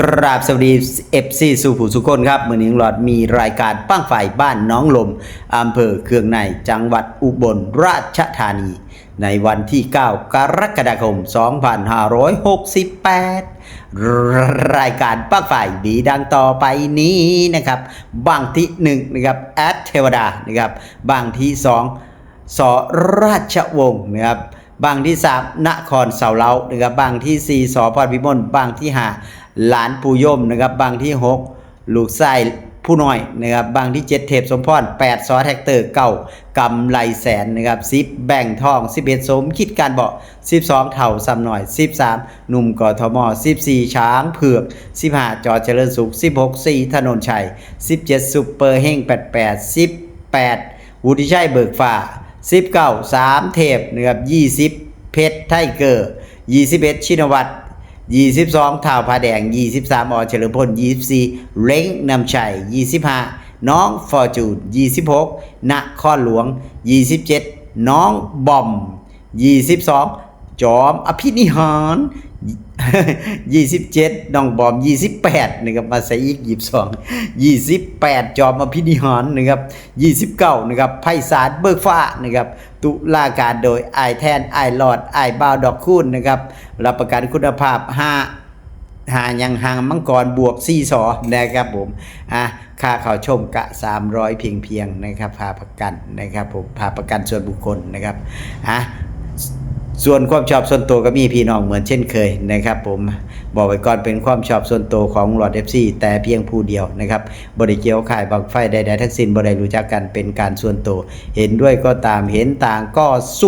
กราบสวัสดีเอฟซีสุผู้สุคนครับเมือนี้หลอดมีรายการป้างฝ่ายบ้านน้องลมอำเภอเคืองในจังหวัดอุบลราชธานี ในวันที่ 9 กรกฎาคม 2568 รายการป้างฝ่ายดีดังต่อไปนี้นะครับ บางที่หนึ่งนะครับแอดเทวดานะครับบางที่สองสราชวงศ์นะครับบางที่ 3 นครเสาเล้านะครับบางที่ 4 สพรพิมลบางที่ 5 หลานปูย่มนะครับบางที่ 6 ลูกไส้ผู้น้อยนะครับบางที่ 7 เทพสมพร8ซอแท็กเตอร์เก่ากำไรแสนนะครับ10 แบ่งทอง 11 สมคิดการเบาะ12 เท่าซ้ำหน่อย 13 หนุ่มกทม 14 ช้างเผือก 15 จอเจริญสุข 16 4 ถนนชัย 17 ซุปเปอร์เฮง88 18 วุฒิชัยเบิกฟ้า19 3 เทพนะครับ20 เพชรไทเกอร์ 21 ชินวัตร 22ท่าวผาแดง 23 อเฉลิมพล 24 เล้งนำชัย 25 น้องฟอร์จูน26นครหลวง 27 น้องบอม 22 จอมอภินิหาร 27น้องบอม28นะครับมาใส่อีก22 28จอมอภินิหารนะครับ29นะครับไพศาลเบิกฟ้านะครับตุลาการโดยไอแทนไอหลอดไอายบาวดอกคูณนะครับรับประกันคุณภาพ5หายังหางมังกรบวก4สอนะครับผมอะค่าเขาชมกะ 300 เพียงเพียงนะครับพาประกันนะครับผมพาประกันส่วนบุคคลนะครับอะ ส่วนความชอบส่วนตัวก็มีพี่น้องเหมือนเช่นเคยนะครับ ผมบอกไว้ก่อนเป็นความชอบส่วนตัวของหลอดเอฟซีแต่เพียงผู้เดียวนะครับบริเกี่ยวขายบังไฟใดๆทั้งสิ้นบริรู้จักกันเป็นการส่วนตัว เห็นด้วยก็ตามเห็นต่างก็ส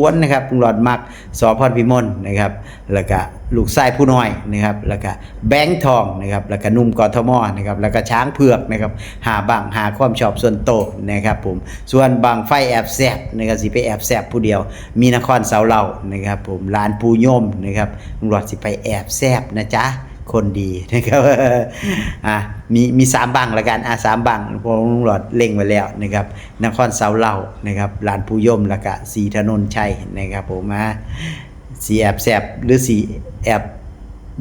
วนนะครับหลอดมักสอพรพิมลนะครับแล้วก็ ลูกไส้ผู้น้อยนะครับแล้วก็แบงค์ทองนะครับแล้วก็นุ่มกอทมนะครับแล้วก็ช้างเผือกนะครับหาบังหาความชอบส่วนโตนะครับผมส่วนบางไฟแอบแซบนะครับสิไปแอบแซบผู้เดียว มีนครเสาเหล่านะครับผมลานปูยมนะครับลุงหลอดสิไปแอบแซบนะจ๊ะคนดีนะครับอะมีมีสามบังละกันอะสามบังพวกลุงหลอดเล็งไว้แล้วนะครับนครเสาเหล่านะครับลานปูยมแล้วก็สีถนนชัยนะครับผมอะ สีแอบแซบหรือสีแอบ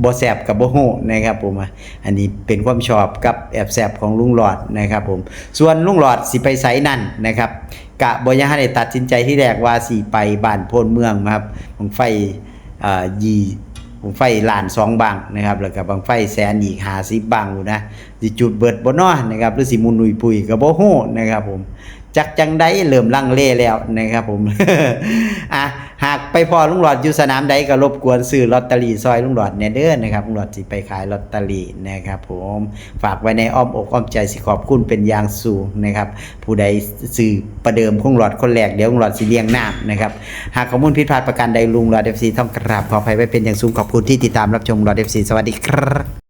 บ่แสบกับบ่โหนะครับผมอันนี้เป็นความชอบกับแอบแสบของลุงหลอดนะครับผมส่วนลุงหลอดสิไปไสนั่นนะครับกะบ่ยังได้ตัดสินใจที่แรกว่าสิไปบ้านโพนเมืองนะครับบังไฟอ่ายีบังไฟลานสองบังนะครับแล้วก็บังไฟแสนอีก50บังอยู่นะสิจุดเบิดบ่เนาะนะครับหรือสิมุนนุยปุยก็บ่โหนะครับผม จักจังใดเริ่มลังเลแล้วนะครับผม อะหากไปพอลุงหลอดอยู่สนามใดก็รบกวนซื้อลอตเตอรี่ซอยลุงหลอดแน่เด้อนะครับลุงหลอดสิไปขายลอตเตอรี่นะครับผมฝากไว้ในอ้อมอกอ้อมใจสิขอบคุณเป็นอย่างสูงนะครับ ผู้ใดซื้อประเดิมของหลอดคนแรกเดี๋ยวลุงหลอดสิเลี้ยงน้ำนะครับหากข้อมูลผิดพลาดประการใดลุงหลอดเอฟซีต้องกราบขออภัยไว้เป็นอย่างสูงขอบคุณที่ติดตามรับชมหลอดเอฟซีสวัสดีครับ